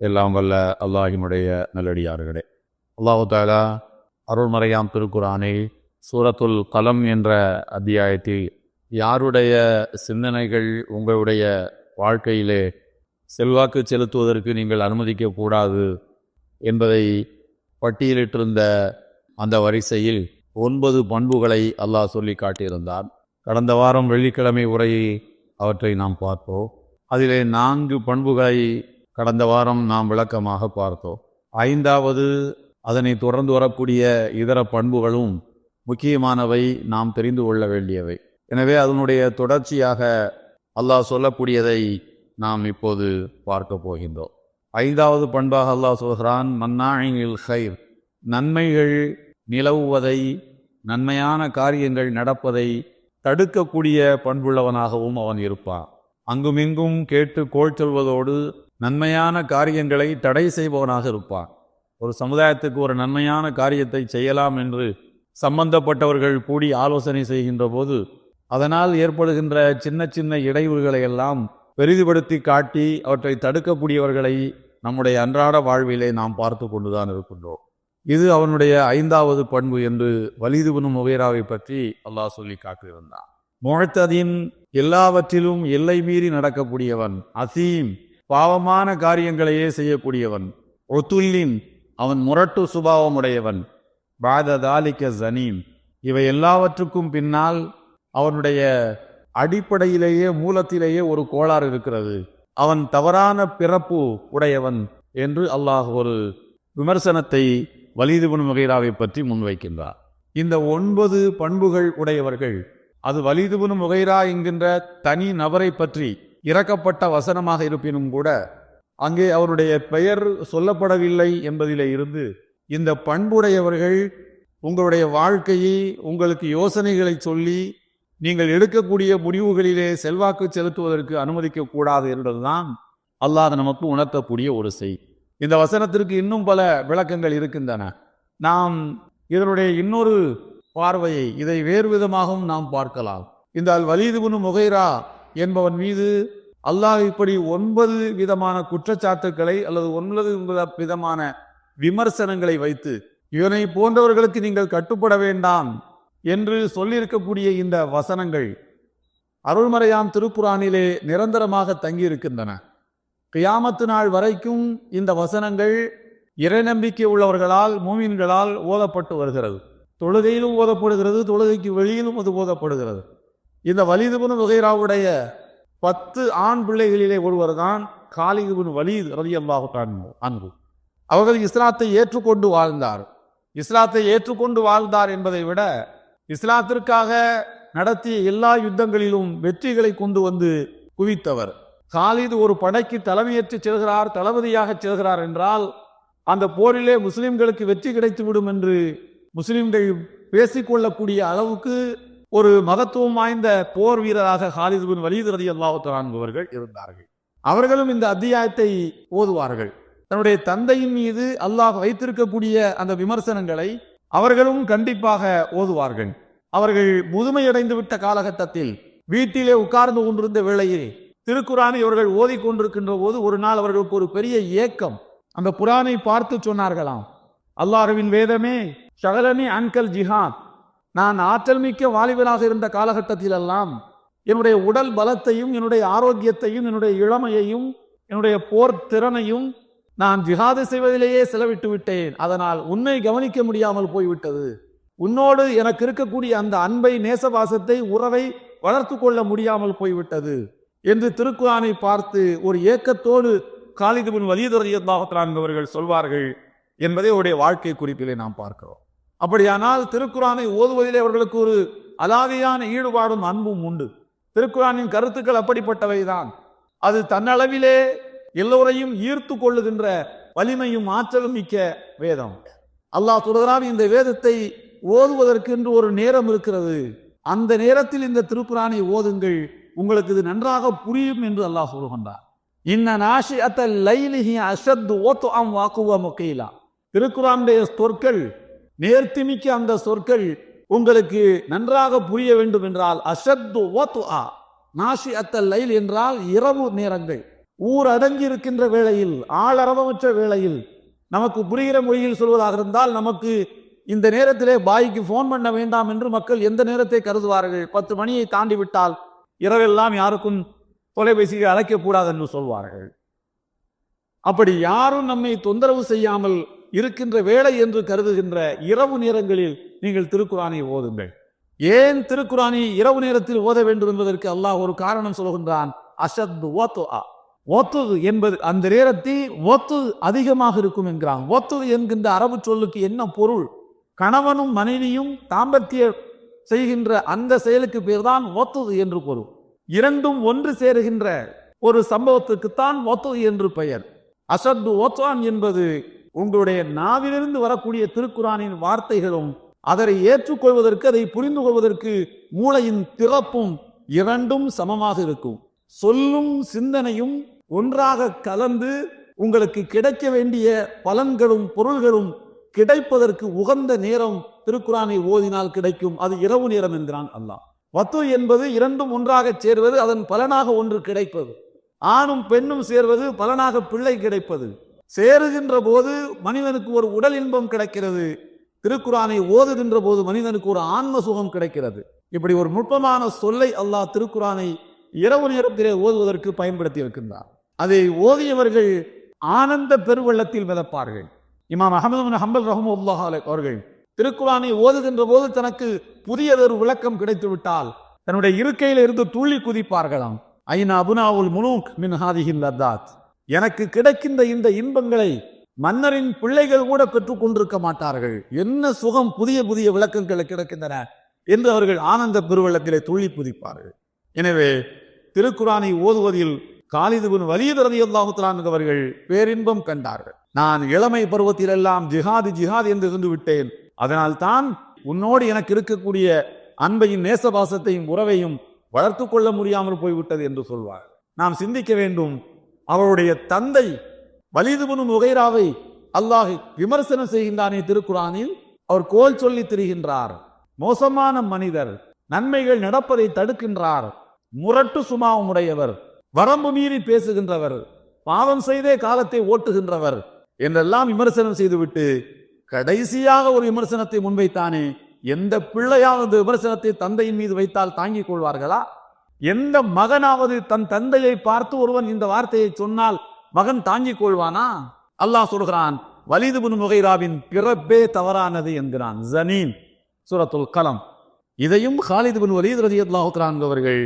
எல்லாம் வல்ல அல்லாஹினுடைய நல்லடியார்களே. அல்லாஹு தாலா அருள்மறையாம் திருக்குறானை சூரத்துல் கலம் என்ற அத்தியாயத்தில் யாருடைய சிந்தனைகள் உங்களுடைய வாழ்க்கையிலே செல்வாக்கு செலுத்துவதற்கு நீங்கள் அனுமதிக்கக்கூடாது என்பதை பட்டியலிட்டிருந்த அந்த வரிசையில் ஒன்பது பண்புகளை அல்லாஹ் சொல்லி காட்டியிருந்தார் கடந்த வாரம் வெள்ளிக்கிழமை உரையை அவற்றை நாம் பார்த்தோம் அதிலே நான்கு பண்புகளை கடந்த வாரம் நாம் விளக்கமாக பார்த்தோம். ஐந்தாவது அதனை தொடர்ந்து வரக்கூடிய இதர பண்புகளும் முக்கியமானவை நாம் தெரிந்து கொள்ள வேண்டியவை. எனவே அதனுடைய தொடர்ச்சியாக அல்லாஹ் சொல்லக்கூடியதை நாம் இப்போது பார்க்க போகின்றோம். ஐந்தாவது பண்பாக அல்லாஹ் சொல்கிறான் மன்னாழில் ஹைர் நன்மைகள் நிலவுவதை நன்மையான காரியங்கள் நடப்பதை தடுக்கக்கூடிய பண்புள்ளவனாகவும் அவன் இருப்பான். அங்குமிங்கும் கேட்டு கோள் சொல்வதோடு நன்மையான காரியங்களை தடை செய்பவனாக இருப்பான். ஒரு சமுதாயத்துக்கு ஒரு நன்மையான காரியத்தை செய்யலாம் என்று சம்பந்தப்பட்டவர்கள் கூடி ஆலோசனை செய்கின்ற போது அதனால் ஏற்படுகின்ற சின்ன சின்ன இடைவுகளை எல்லாம் பெரிதுபடுத்தி காட்டி அவற்றை தடுக்கக்கூடியவர்களை நம்முடைய அன்றாட வாழ்விலே நாம் பார்த்து கொண்டுதான் இருக்கின்றோம். இது அவனுடைய ஐந்தாவது பண்பு என்று வலிதுபுனும் முகைராவை பற்றி அல்லாஹ் சொல்லி காட்டியிருந்தான். முழத்ததின் எல்லாவற்றிலும் எல்லை மீறி நடக்கக்கூடியவன் அசீம். பாவமான காரியங்களையே செய்யக்கூடியவன். ஒத்துல்லின் அவன் முரட்டு சுபாவமுடையவன். பாததாலிக்க ஜனீம். இவை எல்லாவற்றுக்கும் பின்னால் அவனுடைய அடிப்படையிலேயே மூலத்திலேயே ஒரு கோளாறு இருக்கிறது. அவன் தவறான பிறப்பு உடையவன் என்று அல்லாஹ் ஒரு விமர்சனத்தை வலிதுபன் முகைராவை பற்றி முன்வைக்கின்றார். இந்த ஒன்பது பண்புகள் உடையவர்கள் அது வலிதுபன் முகைரா என்கின்ற தனி நபரை பற்றி இறக்கப்பட்ட வசனமாக இருப்பினும் கூட அங்கே அவருடைய பெயர் சொல்லப்படவில்லை என்பதிலே இருந்து இந்த பண்புடையவர்கள் உங்களுடைய வாழ்க்கையை உங்களுக்கு யோசனைகளை சொல்லி நீங்கள் எடுக்கக்கூடிய முடிவுகளிலே செல்வாக்கு செலுத்துவதற்கு அனுமதிக்க கூடாது என்பதுதான் அல்லாத நமக்கு உணர்த்தக்கூடிய ஒரு செய். இந்த வசனத்திற்கு இன்னும் பல விளக்கங்கள் இருக்கின்றன. நாம் இதனுடைய இன்னொரு பார்வையை இதை வேறு விதமாகவும் நாம் பார்க்கலாம். இந்த அல் வலீதுபுனு முகைரா என்பவன் மீது அல்லாஹ் இப்படி ஒன்பது விதமான குற்றச்சாட்டுக்களை அல்லது ஒன்பது விதமான விமர்சனங்களை வைத்து இவனை போன்றவர்களுக்கு நீங்கள் கட்டுப்பட வேண்டாம் என்று சொல்லியிருக்கக்கூடிய இந்த வசனங்கள் அருள்மறையாம் திருப்புரானிலே நிரந்தரமாக தங்கியிருக்கின்றன. கியாமத்து நாள் வரைக்கும் இந்த வசனங்கள் இறைநம்பிக்கை உள்ளவர்களால் மூமின்களால் ஓதப்பட்டு வருகிறது. தொழுகையிலும் ஓதப்படுகிறது தொழுகைக்கு வெளியிலும் அது ஓதப்படுகிறது. இந்த வலிதுபுன் வகைராவுடைய பத்து ஆண் பிள்ளைகளிலே ஒருவர் தான் காலிகுபின் வலீத் ரவி அல்லாஹு அன்பு அவர்கள் இஸ்லாத்தை ஏற்றுக்கொண்டு வாழ்ந்தார். இஸ்லாத்தை ஏற்றுக்கொண்டு வாழ்ந்தார் என்பதை விட இஸ்லாத்திற்காக நடத்திய எல்லா யுத்தங்களிலும் வெற்றிகளை கொண்டு வந்து குவித்தவர். காலிது ஒரு படைக்கு தலைமையேற்று செல்கிறார் தளபதியாக செல்கிறார் என்றால் அந்த போரிலே முஸ்லிம்களுக்கு வெற்றி கிடைத்துவிடும் என்று முஸ்லிம்கள் பேசிக்கொள்ளக்கூடிய அளவுக்கு ஒரு மகத்துவம் வாய்ந்த போர் வீரராக ஹாலிதுபின் வலீது ரதி இருந்தார்கள். அவர்களும் இந்த அத்தியாயத்தை ஓதுவார்கள். தன்னுடைய தந்தையின் மீது அல்லாஹ் வைத்திருக்கக்கூடிய அந்த விமர்சனங்களை அவர்களும் கண்டிப்பாக ஓதுவார்கள். அவர்கள் முதுமையடைந்து விட்ட காலகட்டத்தில் வீட்டிலே உட்கார்ந்து கொண்டிருந்த வேளையில் திருக்குறானை இவர்கள் ஓதிக்கொண்டிருக்கின்ற போது ஒரு நாள் அவர்களுக்கு ஒரு பெரிய ஏக்கம். அந்த புராணை பார்த்து சொன்னார்களாம். அல்லாஹுவின் வேதமே ஷகலனி அன்கல் ஜிஹாத் நான் ஆற்றல் மிக்க வாலிபனாக இருந்த காலகட்டத்திலெல்லாம் என்னுடைய உடல் பலத்தையும் என்னுடைய ஆரோக்கியத்தையும் என்னுடைய இளமையையும் என்னுடைய போர் திறனையும் நான் ஜிஹாது செய்வதிலேயே செலவிட்டு விட்டேன். அதனால் உன்னை கவனிக்க முடியாமல் போய்விட்டது. உன்னோடு எனக்கு இருக்கக்கூடிய அந்த அன்பை நேசவாசத்தை உறவை வளர்த்து கொள்ள முடியாமல் போய்விட்டது என்று திருக்குறானை பார்த்து ஒரு ஏக்கத்தோடு காலிதுபின் வலியுறுதியவர்கள் சொல்வார்கள் என்பதை உடைய வாழ்க்கை குறிப்பிலே நாம் பார்க்கிறோம். அப்படியானால் திருக்குறானை ஓதுவதிலே அவர்களுக்கு ஒரு அலாதியான ஈடுபாடும் அன்பும் உண்டு. திருக்குறானின் கருத்துக்கள் அப்படிப்பட்டவைதான். அது தன்னளவிலே எல்லோரையும் ஈர்த்து கொள்ளுகின்ற வலிமையும் ஆற்றலும் மிக்க வேதம். அல்லாஹ் சொல்கிறான் இந்த வேதத்தை ஓதுவதற்கு என்று ஒரு நேரம் இருக்கிறது. அந்த நேரத்தில் இந்த திருக்குறானை ஓதுங்கள். உங்களுக்கு இது நன்றாக புரியும் என்று அல்லாஹ் சொல்கின்றார் இன்ன நாஷி அத்த லைலிஹி அஷத்து ஓத்து அம் வாக்குவா முக்கையிலா திருக்குறானுடைய சொற்கள் நேர்த்திமிக்க அந்த சொற்கள் உங்களுக்கு நன்றாக புரிய வேண்டும் என்றால் அஷத்து ஓத்துஆ நாஷி அத்த லைல் என்றால் இரவு நேரங்கள். ஊர் அடங்கி இருக்கின்ற வேளையில் ஆளரவமற்ற வேளையில் நமக்கு புரிகிற மொழியில் சொல்வதாக இருந்தால் நமக்கு இந்த நேரத்திலே பாய்க்கு ஃபோன் பண்ண வேண்டாம் என்று மக்கள் எந்த நேரத்தை கருதுவார்கள்? பத்து மணியை தாண்டி விட்டால் இரவெல்லாம் யாருக்கும் தொலைபேசியை அழைக்கக்கூடாது என்று சொல்வார்கள். அப்படி யாரும் நம்மை தொந்தரவு செய்யாமல் இருக்கின்ற வேலை என்று கருதுகின்ற இரவு நேரங்களில் நீங்கள் திருக்குறானை ஓதுங்கள். ஏன் திருக்குறானை இரவு நேரத்தில் ஓத வேண்டும் என்பதற்கு அல்லாஹ் ஒரு காரணம் சொல்கின்றான். அசத்து ஓத்து ஒத்துது என்பது அந்த நேரத்தில் ஓத்து அதிகமாக இருக்கும் என்கிறான். ஒத்துது என்கின்ற அரபு சொல்லுக்கு என்ன பொருள்? கணவனும் மனைவியும் தாம்பத்திய செய்கின்ற அந்த செயலுக்கு பேர்தான் ஓத்துது என்று பொருள். இரண்டும் ஒன்று சேருகின்ற ஒரு சம்பவத்துக்குத்தான் ஓத்துது என்று பெயர். அசத்து ஓத்வான் என்பது உங்களுடைய நாவிலிருந்து வரக்கூடிய திருக்குறானின் வார்த்தைகளும் அதனை ஏற்றுக்கொள்வதற்கு அதை புரிந்து கொள்வதற்கு மூளையின் திறப்பும் இரண்டும் சமமாக இருக்கும். சொல்லும் சிந்தனையும் ஒன்றாக கலந்து உங்களுக்கு கிடைக்க வேண்டிய பலன்களும் பொருள்களும் கிடைப்பதற்கு உகந்த நேரம் திருக்குறானை ஓதினால் கிடைக்கும். அது இரவு நேரம் என்கிறான் அல்லாஹ். வத்து என்பது இரண்டும் ஒன்றாக சேர்வது அதன் பலனாக ஒன்று கிடைப்பது. ஆணும் பெண்ணும் சேர்வது பலனாக பிள்ளை கிடைப்பது. சேருகின்ற போது மனிதனுக்கு ஒரு உடல் இன்பம் கிடைக்கிறது. திருக்குறானை ஓதுகின்ற போது மனிதனுக்கு ஒரு ஆன்ம சுகம் கிடைக்கிறது. இப்படி ஒரு நுட்பமான சொல்லை அல்லாஹ் திருக்குறானை இரவு நேரத்திலே ஓதுவதற்கு பயன்படுத்தி இருக்கின்றார் அதை ஓதியவர்கள் ஆனந்த பெருவெள்ளத்தில் மிதப்பார்கள். இமாம் அகமது ஹம்பல் ரஹமுல்லாஹ் அவர்கள் திருக்குறானை ஓதுகின்ற போது தனக்கு புதியதொரு விளக்கம் கிடைத்துவிட்டால் தன்னுடைய இருக்கையில் இருந்து துள்ளி குதிப்பார்களாம். ஐநா அபுனாவுல் முனூக் மின் ஹாதிஹில் லத்தாத் எனக்கு கிடைக்கின்ற இந்த இன்பங்களை மன்னரின் பிள்ளைகள் கூட பெற்றுக் கொண்டிருக்க மாட்டார்கள். என்ன சுகம் புதிய புதிய விளக்கங்கள் கிடைக்கின்றன என்று அவர்கள் ஆனந்த பெருவெள்ளத்திலே துள்ளி புதிப்பார்கள். எனவே திருக்குறானை ஓதுவதில் காலிதுபின் வலியது ரதியல்லாஹுத்தலான் அவர்கள் பேரின்பம் கண்டார்கள். நான் இளமை பருவத்திலெல்லாம் ஜிஹாது ஜிஹாது என்று இருந்து விட்டேன். அதனால் தான் உன்னோடு எனக்கு இருக்கக்கூடிய அன்பையும் நேசபாசத்தையும் உறவையும் வளர்த்து கொள்ள முடியாமல் போய்விட்டது என்று சொல்வார் நாம் சிந்திக்க வேண்டும் அவருடைய தந்தை வலிதுபனு முகைராவை அல்லாஹ் விமர்சனம் செய்கின்றானே திருக்குறானில் அவர் கோல் சொல்லி திரிகின்றார். மோசமான மனிதர் நன்மைகள் நடப்பதை தடுக்கின்றார். முரட்டு சுமாவும் உடையவர் வரம்பு மீறி பேசுகின்றவர் பாவம் செய்தே காலத்தை ஓட்டுகின்றவர் என்றெல்லாம் விமர்சனம் செய்துவிட்டு கடைசியாக ஒரு விமர்சனத்தை முன்வைத்தானே. எந்த பிள்ளையாவது விமர்சனத்தை தந்தையின் மீது வைத்தால் தாங்கிக் கொள்வார்களா? எந்த மகனாவது தன் தந்தையை பார்த்து ஒருவன் இந்த வார்த்தையை சொன்னால் மகன் தாங்கிக் கொள்வானா? அல்லாஹ் சொல்கிறான் வலிது பின் முகைராவின் பிறப்பே தவறானது என்கிறான் ஜனீன் சூரத்துல் கலம். இதையும் ஹாலிது பின் வலீத் ரதியல்லாஹுக்ரான் அவர்கள்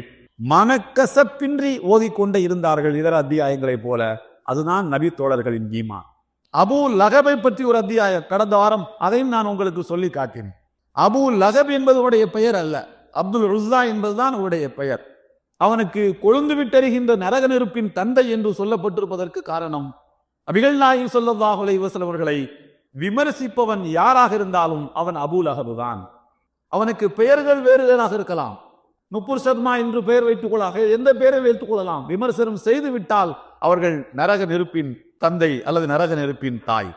மனக்கசப்பின்றி ஓதிக்கொண்டே இருந்தார்கள் இதர அத்தியாயங்களைப் போல. அதுதான் நபி தோழர்களின் ஈமா அபு லகபை பற்றி ஒரு அத்தியாயம் கடந்த வாரம் அதையும் நான் உங்களுக்கு சொல்லி காட்டினேன். அபு லகப் என்பது உடைய பெயர் அல்ல. அப்துல் ருஸ்தா என்பதுதான் உடைய பெயர். அவனுக்கு கொழுந்து விட்டறிகின்ற நரக நெருப்பின் தந்தை என்று சொல்லப்பட்டிருப்பதற்கு காரணம். அபிகள் நாயின் சொல்லல்லாஹுலை அவர்களை விமர்சிப்பவன் யாராக இருந்தாலும் அவன் அபு அகபுதான் அவனுக்கு பெயர்கள் வேறு வேறாக இருக்கலாம். நுப்புர் சர்மா என்று பெயர் வைத்துக் கொள்ளாக எந்த பெயரை வைத்துக் கொள்ளலாம்? விமர்சனம் செய்து விட்டால் அவர்கள் நரக நெருப்பின் தந்தை அல்லது நரக நெருப்பின் தாய்.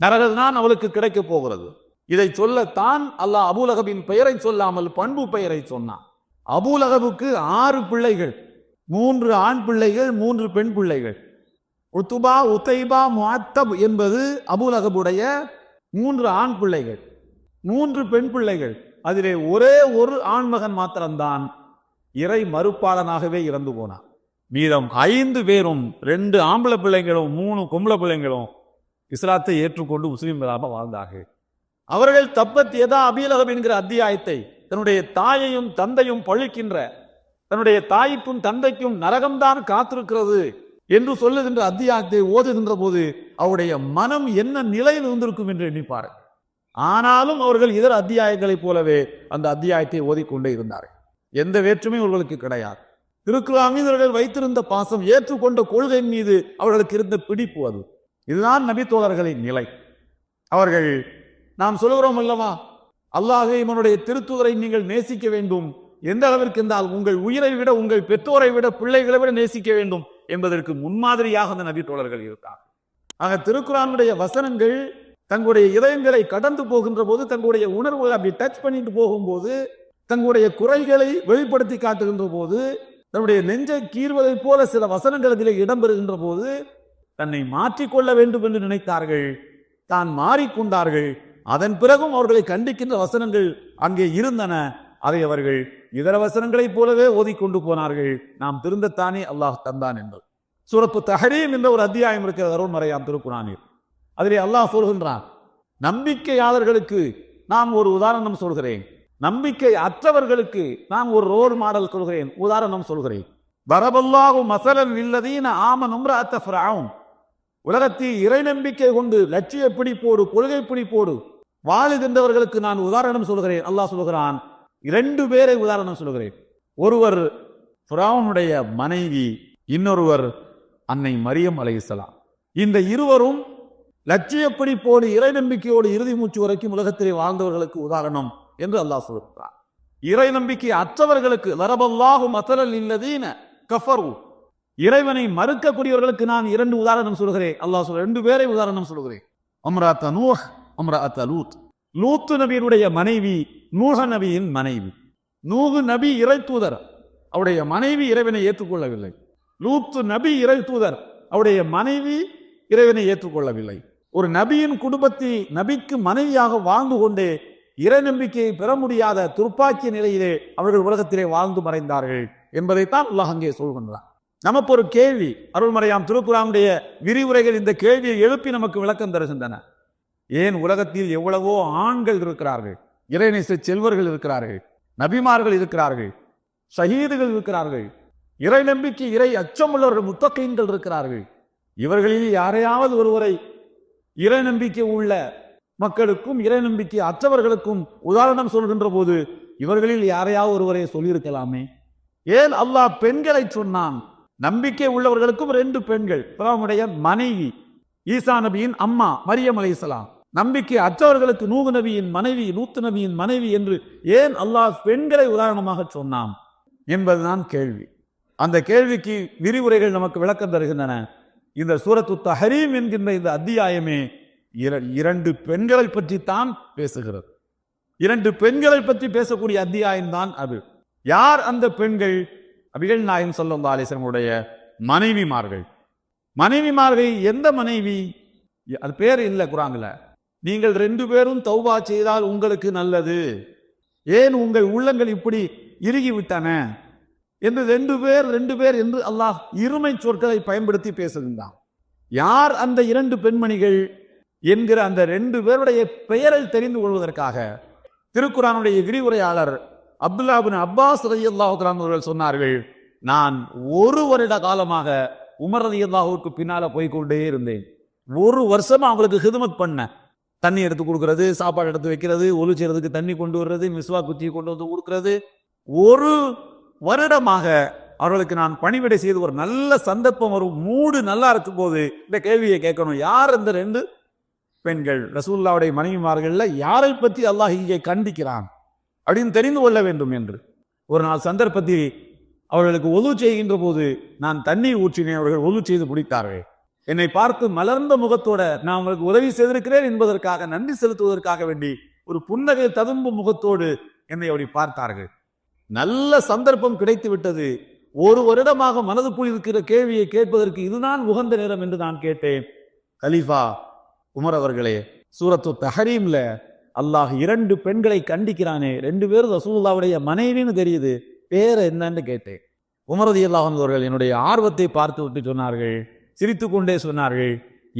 நரகதான் அவளுக்கு கிடைக்கப் போகிறது. இதை சொல்லத்தான் அல்லாஹ் அபுலகபின் பெயரை சொல்லாமல் பண்பு பெயரை சொன்னான். அபூலகபுக்கு ஆறு பிள்ளைகள். மூன்று ஆண் பிள்ளைகள் மூன்று பெண் பிள்ளைகள். உத்துபா உத்தைபா முத்தப் என்பது அபுலகபுடைய மூன்று ஆண் பிள்ளைகள். மூன்று பெண் பிள்ளைகள். அதிலே ஒரே ஒரு ஆண்மகன் மாத்திரம்தான் இறை மறுப்பாளனாகவே இறந்து போனான். மீதம் ஐந்து பேரும் ரெண்டு ஆம்பளை பிள்ளைங்களும் மூணு பொம்பளை பிள்ளைங்களும் இஸ்லாத்தை ஏற்றுக்கொண்டு முஸ்லீம்களாக வாழ்ந்தார்கள். அவர்கள் தப்பத் எதா அபீலகம் என்கிற அத்தியாயத்தை தன்னுடைய தாயையும் தந்தையும் பழிக்கின்ற தன்னுடைய தாய்க்கும் தந்தைக்கும் நரகம்தான் காத்திருக்கிறது என்று சொல்லுகின்ற அத்தியாயத்தை ஓதுகின்ற போது அவருடைய மனம் என்ன நிலையில் இருந்திருக்கும் என்று எண்ணிப்பார் ஆனாலும் அவர்கள் இதர அத்தியாயங்களைப் போலவே அந்த அத்தியாயத்தை ஓதிக்கொண்டே இருந்தார்கள். எந்த வேற்றுமையும் அவர்களுக்கு கிடையாது. திருக்குறான் மீது அவர்கள் வைத்திருந்த பாசம் ஏற்றுக்கொண்ட கொள்கையின் மீது அவர்களுக்கு இருந்த பிடிப்பு அது. இதுதான் நபித்தோழர்களின் நிலை. அவர்கள் நாம் சொல்கிறோம் அல்லவா அல்லாஹே இவனுடைய திருத்துதரை நீங்கள் நேசிக்க வேண்டும். எந்த அளவிற்கு இருந்தால் உங்கள் உயிரை விட உங்கள் பெற்றோரை விட பிள்ளைகளை விட நேசிக்க வேண்டும் என்பதற்கு முன்மாதிரியாக அந்த நபி தோழர்கள் இருந்தார் ஆக திருக்குறானுடைய வசனங்கள் தங்களுடைய இதயங்களை கடந்து போகின்ற போது தங்களுடைய உணர்வுகளை அப்படி டச் பண்ணிட்டு போகும்போது தங்களுடைய குறைகளை வெளிப்படுத்தி காட்டுகின்ற போது தன்னுடைய நெஞ்சை கீறுவதைப் போல சில வசனங்கள் அதிலே இடம்பெறுகின்ற போது தன்னை மாற்றிக்கொள்ள வேண்டும் என்று நினைத்தார்கள். தான் மாறிக்கொண்டார்கள். அதன் பிறகும் அவர்களை கண்டிக்கின்ற வசனங்கள் அங்கே இருந்தன. அதை அவர்கள் இதர வசனங்களைப் போலவே ஓதிக்கொண்டு போனார்கள். நாம் திருந்தத்தானே அல்லாஹ் தந்தான் என்பது. சுரப்பு தஹரீம் என்ற ஒரு அத்தியாயம் இருக்கிறது. அருள்மறையாம் திருக்குறானீர் அதிலே அல்லாஹ் சொல்கின்றான் நம்பிக்கையாளர்களுக்கு நான் ஒரு உதாரணம் சொல்கிறேன். நம்பிக்கை அற்றவர்களுக்கு நான் ஒரு ரோல் மாடல் சொல்கிறேன். உதாரணம் சொல்கிறேன். வரபல்லாஹு மசலன் இல்லதீன ஆமனும் உம்ரஅத்த உலகத்தில் இறை நம்பிக்கை கொண்டு லட்சிய பிடிப்போடு கொள்கை பிடிப்போடு வாழுகின்றவர்களுக்கு நான் உதாரணம் சொல்கிறேன் அல்லாஹ் சொல்கிறான் இரண்டு பேரை உதாரணம் சொல்கிறேன் ஒருவர் புராவனுடைய மனைவி இன்னொருவர் அன்னை மரியம் அலையலாம் இந்த இருவரும் லட்சியப்படி போல இறை நம்பிக்கையோடு இறுதி மூச்சு வரைக்கும் உலகத்திலே வாழ்ந்தவர்களுக்கு உதாரணம் என்று அல்லாஹ் சொல்கிறார் இறை நம்பிக்கை அற்றவர்களுக்கு லரபல்லாஹு மசலல் இல்லதீன கஃபரு. இறைவனை மறுக்கக்கூடியவர்களுக்கு நான் இரண்டு உதாரணம் சொல்கிறேன் அல்லாஹ் சொல் ரெண்டு பேரை உதாரணம் சொல்கிறேன் அம்ரா நூஹ் அம்ராத் லூத். லூத்து நபியினுடைய மனைவி நூக நபியின் மனைவி. நூகு நபி இறை தூதர். அவருடைய மனைவி இறைவனை ஏற்றுக்கொள்ளவில்லை. லூத்து நபி இறை தூதர். அவருடைய மனைவி இறைவனை ஏற்றுக்கொள்ளவில்லை. ஒரு நபியின் குடும்பத்தை நபிக்கு மனைவியாக வாழ்ந்து கொண்டே இறை நம்பிக்கையை பெற முடியாத துர்ப்பாக்கிய நிலையிலே அவர்கள் உலகத்திலே வாழ்ந்து மறைந்தார்கள் என்பதைத்தான் அல்லாஹ் அங்கே சொல்கின்றான். நமக்கு ஒரு கேள்வி. அருள்மறையாம் திருக்குறானுடைய விரிவுரைகள் இந்த கேள்வியை எழுப்பி நமக்கு விளக்கம் தருகின்றன. ஏன் உலகத்தில் எவ்வளவோ ஆண்கள் இருக்கிறார்கள் இறைநேச செல்வர்கள் இருக்கிறார்கள் நபிமார்கள் இருக்கிறார்கள் ஷஹீதுகள் இருக்கிறார்கள் இறை நம்பிக்கை இறை அச்சமுள்ளவர்கள் முத்தகைன்கள் இருக்கிறார்கள். இவர்களில் யாரையாவது ஒருவரை இறை நம்பிக்கை உள்ள மக்களுக்கும் இறை நம்பிக்கை அற்றவர்களுக்கும் உதாரணம் சொல்கின்ற போது இவர்களில் யாரையாவது ஒருவரை சொல்லியிருக்கலாமே? ஏன் அல்லாஹ் பெண்களை சொன்னான்? நம்பிக்கை உள்ளவர்களுக்கும் ரெண்டு பெண்கள் பிறமுடைய மனைவி ஈசா நபியின் அம்மா மரியம் அலைஹிஸ்ஸலாம் நம்பிக்கை அற்றவர்களுக்கு நூகு நபியின் மனைவி நூத்து நபியின் மனைவி என்று ஏன் அல்லாஹ் பெண்களை உதாரணமாக சொன்னான் என்பதுதான் கேள்வி. அந்த கேள்விக்கு விரிவுரைகள் நமக்கு விளக்கம் தருகின்றன. இந்த சூரத்து தஹரீம் என்கின்ற இந்த அத்தியாயமே இர- இரண்டு பெண்களை பற்றித்தான் பேசுகிறது. இரண்டு பெண்களை பற்றி பேசக்கூடிய அத்தியாயம் தான் அது. யார் அந்த பெண்கள்? அபிகள் நாயன் சொல்லா ஆலேசனுடைய மனைவிமார்கள். மனைவிமார்கள் எந்த மனைவி? அது பேர் இல்லை குரான்ல. நீங்கள் ரெண்டு பேரும் தௌபா செய்தால் உங்களுக்கு நல்லது. ஏன் உங்கள் உள்ளங்கள் இப்படி இறுகிவிட்டன? என்று ரெண்டு பேர் ரெண்டு பேர் என்று அல்லாஹ் இருமை சொற்களை பயன்படுத்தி பேசுகின்றான். யார் அந்த இரண்டு பெண்மணிகள் என்கிற அந்த ரெண்டு பேருடைய பெயரை தெரிந்து கொள்வதற்காக? திருக்குறானுடைய விரிவுரையாளர் அப்துல்லாபின் அப்பாஸ் ரதி அவர்கள் சொன்னார்கள் நான் ஒரு வருட காலமாக உமர் ரதி அல்லாஹுக்கு பின்னால போய்க்கொண்டே இருந்தேன். ஒரு வருஷமா அவங்களுக்கு ஹிதமத் பண்ண தண்ணி எடுத்து கொடுக்கறது சாப்பாடு எடுத்து வைக்கிறது ஒலு செய்கிறதுக்கு தண்ணி கொண்டு வர்றது மிஸ்வா குத்தியை கொண்டு வந்து கொடுக்கறது ஒரு வருடமாக அவர்களுக்கு நான் பணிவிடை செய்து ஒரு நல்ல சந்தர்ப்பம் ஒரு மூடு நல்லா இருக்கும் போது இந்த கேள்வியை கேட்கணும். யார் இந்த ரெண்டு பெண்கள்? ரசூல்லாவுடைய மனைவிமார்களில் யாரை பற்றி அல்லாஹ் இங்கே கண்டிக்கிறான் அப்படின்னு தெரிந்து கொள்ள வேண்டும் என்று. ஒரு நாள் சந்தர்ப்பத்தில் அவர்களுக்கு ஒலு செய்கின்ற போது நான் தண்ணீர் ஊற்றினேன் அவர்கள் ஒலு செய்து முடித்தார்கள் என்னை பார்த்து மலர்ந்த முகத்தோட நான் உங்களுக்கு உதவி செய்திருக்கிறேன் என்பதற்காக நன்றி செலுத்துவதற்காக வேண்டி ஒரு புன்னகை ததும்பு முகத்தோடு என்னை அப்படி பார்த்தார்கள். நல்ல சந்தர்ப்பம் கிடைத்து விட்டது ஒரு வருடமாக மனதுக்குள் இருக்கிற கேள்வியை கேட்பதற்கு இதுதான் உகந்த நேரம் என்று நான் கேட்டேன். கலீஃபா உமர் அவர்களே சூரத்து தஹரீம்ல அல்லாஹ் இரண்டு பெண்களை கண்டிக்கிறானே ரெண்டு பேரும் ரசூல்லாவுடைய மனைவின்னு தெரியுது. பேர் என்னன்னு கேட்டேன். உமரதி அல்லாஹ் அவர்கள் என்னுடைய ஆர்வத்தை பார்த்து விட்டு சொன்னார்கள். சிரித்து கொண்டே சொன்னார்கள்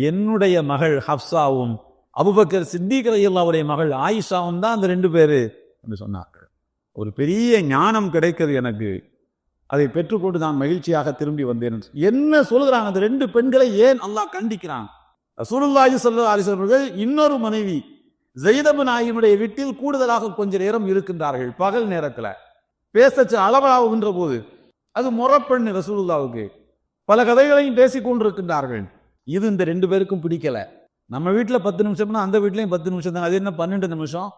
என்னுடைய மகள் ஹப்சாவும் அபுபக்கர் சித்திக் ரலியல்லாஹுடைய மகள் ஆயிஷாவும் தான் அந்த ரெண்டு பேரு என்று சொன்னார்கள். ஒரு பெரிய ஞானம் கிடைக்கிறது எனக்கு. அதை பெற்றுக்கொண்டு நான் மகிழ்ச்சியாக திரும்பி வந்தேன் என்ன சொல்கிறாங்க அந்த ரெண்டு பெண்களை ஏன் அல்லாஹ் கண்டிக்கிறான்? ரசூலுல்லாஹி ஸல்லல்லாஹு அலைஹி இன்னொரு மனைவி ஜெயிதபு நாயினுடைய வீட்டில் கூடுதலாக கொஞ்ச நேரம் இருக்கின்றார்கள் பகல் நேரத்தில். பேசச்சு அளவாகுகின்ற போது அது முறப்பெண் ரசூலுல்லாவுக்கு. பல கதைகளையும் பேசிக் கொண்டிருக்கின்றார்கள். இது இந்த ரெண்டு பேருக்கும் பிடிக்கல. நம்ம வீட்டில் பத்து நிமிஷம்னா அந்த வீட்லேயும் பத்து நிமிஷம் தான். அது என்ன பன்னெண்டு நிமிஷம்?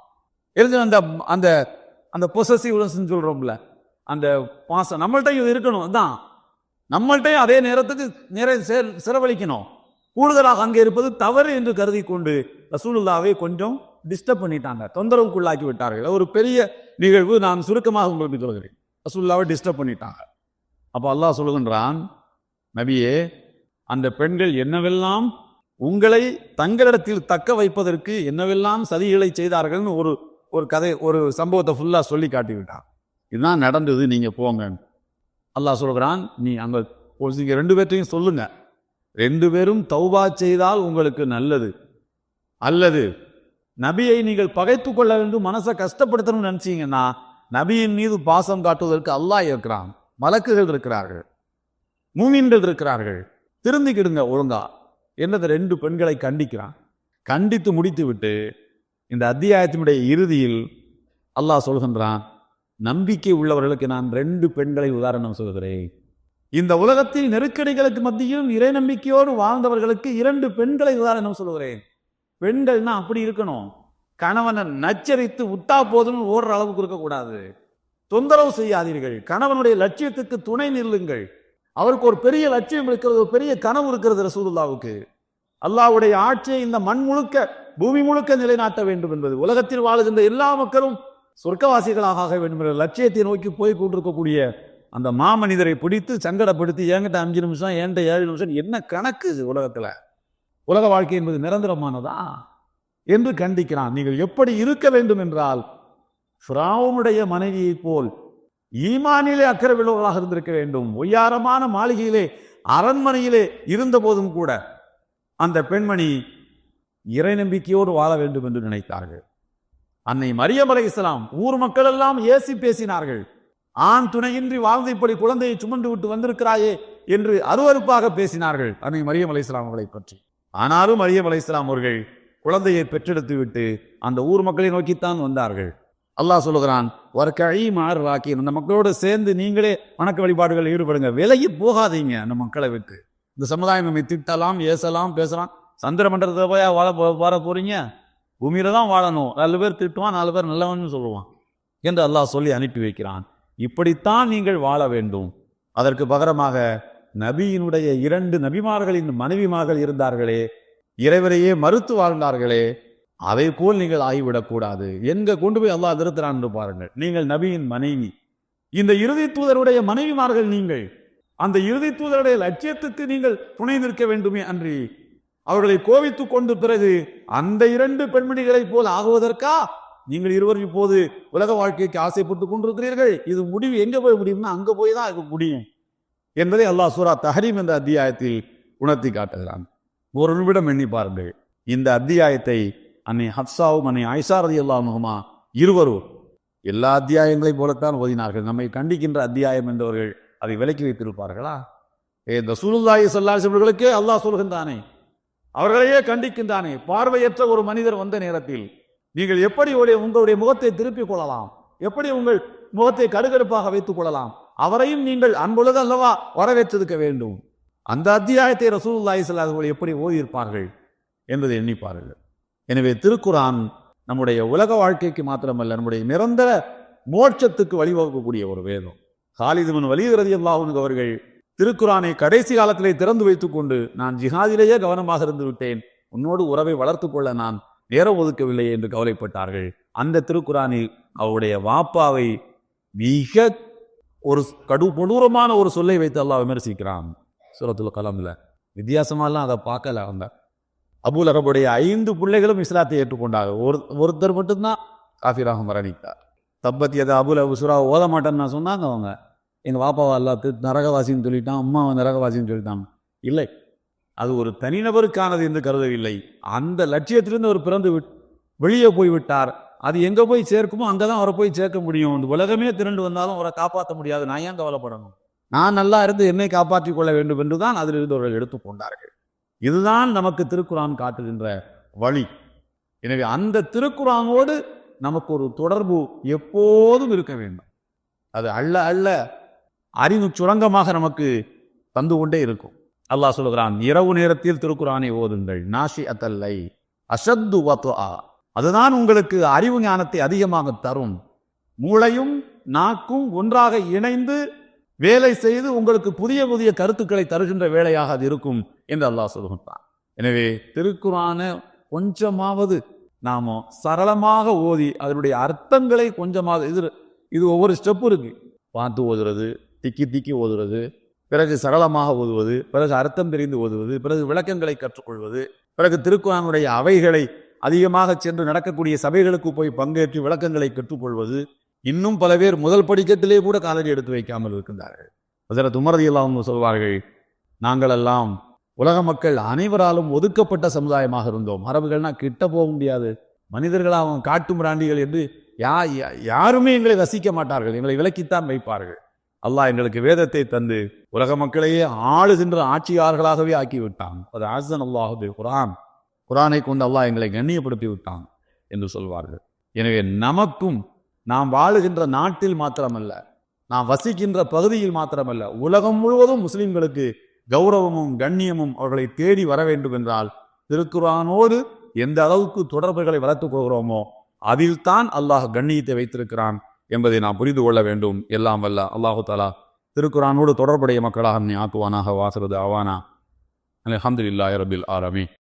இருந்து அந்த அந்த அந்த பொசசிவ்னஸ்ன்னு சொல்கிறோம்ல அந்த பாசம் நம்மள்ட்ட இது இருக்கணும் அதான். நம்மள்ட்டையும் அதே நேரத்துக்கு நிறைய செ- செலவழிக்கணும். கூடுதலாக அங்கே இருப்பது தவறு என்று கருதி கொண்டு ரசூலுல்லாவை கொஞ்சம் டிஸ்டர்ப் பண்ணிட்டாங்க. தொந்தரவுக்குள்ளாக்கி விட்டார்கள். ஒரு பெரிய நிகழ்வு. நான் சுருக்கமாக உங்களுக்கு சொல்கிறேன். ரசூலுல்லாவை டிஸ்டர்ப் பண்ணிட்டாங்க. அப்போ அல்லாஹ் சொல்லுகின்றான் நபியே அந்த பெண்கள் என்னவெல்லாம் உங்களை தங்களிடத்தில் தக்க வைப்பதற்கு என்னவெல்லாம் சதிகளை செய்தார்கள்னு ஒரு ஒரு கதை ஒரு சம்பவத்தை ஃபுல்லாக சொல்லி காட்டிவிட்டான். இதுதான் நடந்தது நீங்கள் போங்க. அல்லாஹ் சொல்கிறான் நீ அங்கே நீங்கள் ரெண்டு பேர்ட்டையும் சொல்லுங்க. ரெண்டு பேரும் தௌபா செய்தால் உங்களுக்கு நல்லது. அல்லது நபியை நீங்கள் பகைத்து கொள்ள வேண்டும் மனசை கஷ்டப்படுத்தணும்னு நினச்சிங்கன்னா நபியின் மீது பாசம் காட்டுவதற்கு அல்லாஹ் இருக்கிறான் மலக்குகள் இருக்கிறார்கள். மூமின்கள் இருக்கிறார்கள் திருந்திக்கிடுங்க ஒழுங்கா. என்னது ரெண்டு பெண்களை கண்டிக்கிறான். கண்டித்து முடித்து விட்டு இந்த அத்தியாயத்தினுடைய இறுதியில் அல்லாஹ் சொல்கின்றான் நம்பிக்கை உள்ளவர்களுக்கு நான் ரெண்டு பெண்களை உதாரணம் சொல்கிறேன். இந்த உலகத்தில் நெருக்கடிகளுக்கு மத்தியிலும் இறை நம்பிக்கையோடு வாழ்ந்தவர்களுக்கு இரண்டு பெண்களை உதாரணம் சொல்கிறேன். பெண்கள்னா அப்படி இருக்கணும். கணவனை நச்சரித்து விட்டா போதும்னு ஓடுற அளவுக்கு இருக்கக்கூடாது. தொந்தரவு செய்யாதீர்கள். கணவனுடைய லட்சியத்துக்கு துணை நில்லுங்கள். அவருக்கு ஒரு பெரிய லட்சியம் இருக்கிறது ஒரு பெரிய கனவு இருக்கிறது ரசூலுல்லாவுக்கு. அல்லாஹ்வுடைய ஆட்சியை இந்த மண் முழுக்க பூமி முழுக்க நிலைநாட்ட வேண்டும் என்பது உலகத்தில் வாழுகின்ற எல்லா மக்களும் சொர்க்கவாசிகளாக ஆக வேண்டும் என்ற லட்சியத்தை நோக்கி போய் கொண்டிருக்கக்கூடிய அந்த மாமனிதரை பிடித்து சங்கடப்படுத்தி என்கிட்ட அஞ்சு நிமிஷம் என்கிட்ட ஏழு நிமிஷம்? என்ன கணக்கு இது உலகத்தில்? உலக வாழ்க்கை என்பது நிரந்தரமானதா? என்று கண்டிக்கிறான். நீங்கள் எப்படி இருக்க வேண்டும் என்றால் ஃபிரௌனுடைய மனைவியைப் போல் ஈமானிலே அக்கறை உள்ளவர்களாக இருந்திருக்க வேண்டும். ஒய்யாரமான மாளிகையிலே அரண்மனையிலே இருந்த போதும் கூட அந்த பெண்மணி இறை நம்பிக்கையோடு வாழ வேண்டும் என்று நினைத்தார்கள். அன்னை மரியம் அலை இஸ்லாம் ஊர் மக்கள் எல்லாம் ஏசி பேசினார்கள். ஆண் துணையின்றி வாழ்ந்து இப்படி குழந்தையை சுமந்து விட்டு வந்திருக்கிறாயே என்று அருவறுப்பாக பேசினார்கள் அன்னை மரியம் அலை இஸ்லாம் அவர்களை பற்றி. ஆனாலும் மரியம் அலை இஸ்லாம் அவர்கள் குழந்தையை பெற்றெடுத்து விட்டு அந்த ஊர் மக்களை நோக்கித்தான் வந்தார்கள். அல்லாஹ் சொல்லுகிறான் வர்க்கழி மாறு ராக்கி அந்த மக்களோடு சேர்ந்து நீங்களே வணக்க வழிபாடுகள் ஈடுபடுங்க. விலகி போகாதீங்க அந்த மக்களை விட்டு. இந்த சமுதாயம் நம்மை திட்டலாம் ஏசலாம் பேசலாம். சந்திர மண்டலத்தில் போய் வாழ போ- வாழ போகிறீங்க பூமியில் தான் வாழணும். நாலு பேர் திட்டுவான் நாலு பேர் நல்லவன் சொல்லுவான் என்று அல்லாஹ் சொல்லி அனுப்பி வைக்கிறான். இப்படித்தான் நீங்கள் வாழ வேண்டும். அதற்கு பகரமாக நபியினுடைய இரண்டு நபிமார்களின் மனைவிமார்கள் இருந்தார்களே இறைவரையே மறுத்து வாழ்ந்தார்களே அதை போல் நீங்கள் ஆகிவிடக்கூடாது. எங்கே கொண்டு போய் அல்லாஹ் நிறுத்துறான் என்று பாருங்கள். நீங்கள் நபியின் மனைவி. இந்த இறுதி தூதருடைய மனைவிமார்கள் நீங்கள். அந்த இறுதி தூதருடைய லட்சியத்துக்கு நீங்கள் துணை நிற்க வேண்டுமே அன்றி அவர்களை கோவித்துக் கொண்டு பிறகு அந்த இரண்டு பெண்மணிகளைப் போல் ஆகுவதற்கா? நீங்கள் இருவரும் இப்போது உலக வாழ்க்கைக்கு ஆசைப்பட்டுக் கொண்டிருக்கிறீர்கள். இது முடிவு எங்கே போய் முடியும்னா அங்கே போய் தான் இது முடியும். என்பதை அல்லாஹ் சூரா தஹரீம் என்ற அத்தியாயத்தில் உணர்த்தி காட்டுகிறான். ஒரு நிமிடம் எண்ணி பாருங்கள். இந்த அத்தியாயத்தை அன்னை ஹப்சாவும் அன்னை ஐசாரதி அல்லாமுகமா இருவரும் எல்லா அத்தியாயங்களைப் போலத்தான் ஓதினார்கள். நம்மை கண்டிக்கின்ற அத்தியாயம் என்றவர்கள் அதை விலக்கி வைத்திருப்பார்களா? ஏ இந்த சூலுல்லாஹி ஸல்லல்லாஹு அல்லாஹ் சொல்கின்றானே அவர்களையே கண்டிக்கின்றானே பார்வையற்ற ஒரு மனிதர் வந்த நேரத்தில் நீங்கள் எப்படி உங்களுடைய முகத்தை திருப்பிக் கொள்ளலாம்? எப்படி உங்கள் முகத்தை கடுகடுப்பாக வைத்துக் கொள்ளலாம்? அவரையும் நீங்கள் அன்புள்ளது அல்லவா வரவேற்றிருக்க வேண்டும்? அந்த அத்தியாயத்தை ரசூலுல்லாஹி ஸல்லல்லாஹு அலைஹி எப்படி ஓதியிருப்பார்கள் என்பதை எண்ணிப்பார்கள் எனவே திருக்குரான் நம்முடைய உலக வாழ்க்கைக்கு மாத்திரமல்ல நம்முடைய நிரந்தர மோட்சத்துக்கு வழிவகுக்கக்கூடிய ஒரு வேதம். ஹாலிதுமன் வலியுறுதி அல்லாஹனுக்கு அவர்கள் திருக்குறானை கடைசி காலத்திலே திறந்து வைத்துக் கொண்டு நான் ஜிஹாதிலேயே கவனமாக இருந்து விட்டேன். உன்னோடு உறவை வளர்த்து கொள்ள நான் நேரம் ஒதுக்கவில்லை என்று கவலைப்பட்டார்கள். அந்த திருக்குறானில் அவருடைய வாப்பாவை மிக ஒரு கடு கொடூரமான ஒரு சொல்லை வைத்து அல்லாஹ் விமர்சிக்கிறான். சுரத்துல கலம்ல. வித்தியாசமாலாம் அதை பார்க்கல அவன். அபுல் அரபுடைய ஐந்து பிள்ளைகளும் இஸ்லாத்தை ஏற்றுக்கொண்டாங்க. ஒரு ஒருத்தர் மட்டும்தான் காஃபிராக மரணித்தார். தப்பத்தி எதை அபுல் அபு சுரா ஓத மாட்டேன்னு நான் சொன்னாங்க அவங்க. எங்கள் பாப்பாவை அல்லாத்து நரகவாசின்னு சொல்லிட்டான் அம்மாவை நரகவாசின்னு சொல்லிட்டாங்க. இல்லை. அது ஒரு தனிநபருக்கானது என்று கருதவில்லை. அந்த லட்சியத்திலிருந்து அவர் பிறந்து விட் வெளியே போய் விட்டார் அது எங்கே போய் சேர்க்குமோ அங்கே தான் அவரை போய் சேர்க்க முடியும். இந்த உலகமே திரண்டு வந்தாலும் அவரை காப்பாற்ற முடியாது. நான் ஏன் கவலைப்படணும்? நான் நல்லா இருந்து என்னை காப்பாற்றிக் கொள்ள வேண்டும் என்று தான் அதிலிருந்து அவர்கள் எடுத்துக்கொண்டார்கள். இதுதான் நமக்கு திருக்குறான் காட்டுகின்ற வழி. எனவே அந்த திருக்குறானோடு நமக்கு ஒரு தொடர்பு எப்போதும் இருக்க வேண்டும். அது அள்ள அள்ள அறிவு சுரங்கமாக நமக்கு தந்து கொண்டே இருக்கும். அல்லாஹ் சொல்லுகிறான் இரவு நேரத்தில் திருக்குறானை ஓதுங்கள். நாஷி அத்தல்லை அஷத்து வத்வா அதுதான் உங்களுக்கு அறிவு ஞானத்தை அதிகமாக தரும். மூளையும் நாக்கும் ஒன்றாக இணைந்து வேலை செய்து உங்களுக்கு புதிய புதிய கருத்துக்களை தருகின்ற வேலையாக அது இருக்கும் என்று அல்லாஹ் சொல்கின்றான் எனவே திருக்குறான கொஞ்சமாவது நாம சரளமாக ஓதி அதனுடைய அர்த்தங்களை கொஞ்சமாவது இது இது ஒவ்வொரு ஸ்டெப்பும் இருக்கு. பார்த்து ஓதுறது திக்கி திக்கி ஓதுவது பிறகு சரளமாக ஓதுவது பிறகு அர்த்தம் தெரிந்து ஓதுவது பிறகு விளக்கங்களை கற்றுக்கொள்வது பிறகு திருக்குறானுடைய அவைகளை அதிகமாக சென்று நடக்கக்கூடிய சபைகளுக்கு போய் பங்கேற்று விளக்கங்களை கற்றுக்கொள்வது இன்னும் பல பேர் முதல் படிக்கத்திலே கூட காலடி எடுத்து வைக்காமல் இருக்கின்றார்கள். அதில் துமரதி எல்லாம் சொல்வார்கள் நாங்களெல்லாம் உலக மக்கள் அனைவராலும் ஒதுக்கப்பட்ட சமுதாயமாக இருந்தோம். அரபுகள்னா கிட்ட போக முடியாது. மனிதர்களாகவும் காட்டு மிராண்டிகள் என்று யா யாருமே எங்களை ரசிக்க மாட்டார்கள். எங்களை விலக்கித்தான் வைப்பார்கள். அல்லாஹ் எங்களுக்கு வேதத்தை தந்து உலக மக்களையே ஆளுகின்ற ஆட்சியாளர்களாகவே ஆக்கி விட்டான் அது ஆசன் அல்லாஹுடைய குரான் குரானை கொண்டு அல்லாஹ் எங்களை கண்ணியப்படுத்தி விட்டான் என்று சொல்வார்கள். எனவே நமக்கும் நாம் வாழுகின்ற நாட்டில் மாத்திரமல்ல நாம் வசிக்கின்ற பகுதியில் மாத்திரமல்ல உலகம் முழுவதும் முஸ்லிம்களுக்கு கௌரவமும் கண்ணியமும் அவர்களை தேடி வர வேண்டும் என்றால் திருக்குரானோடு எந்த அளவுக்கு தொடர்புகளை வளர்த்துக் கொள்கிறோமோ அதில்தான் அல்லாஹ் கண்ணியத்தை வைத்திருக்கிறான் என்பதை நாம் புரிந்து கொள்ள வேண்டும். எல்லாம் வல்ல அல்லாஹு தாலா திருக்குறானோடு தொடர்புடைய மக்களாக நீ ஆக்குவானாக வாசுறது அவானா அலமதுல்லாஹி ரபில் ஆரமி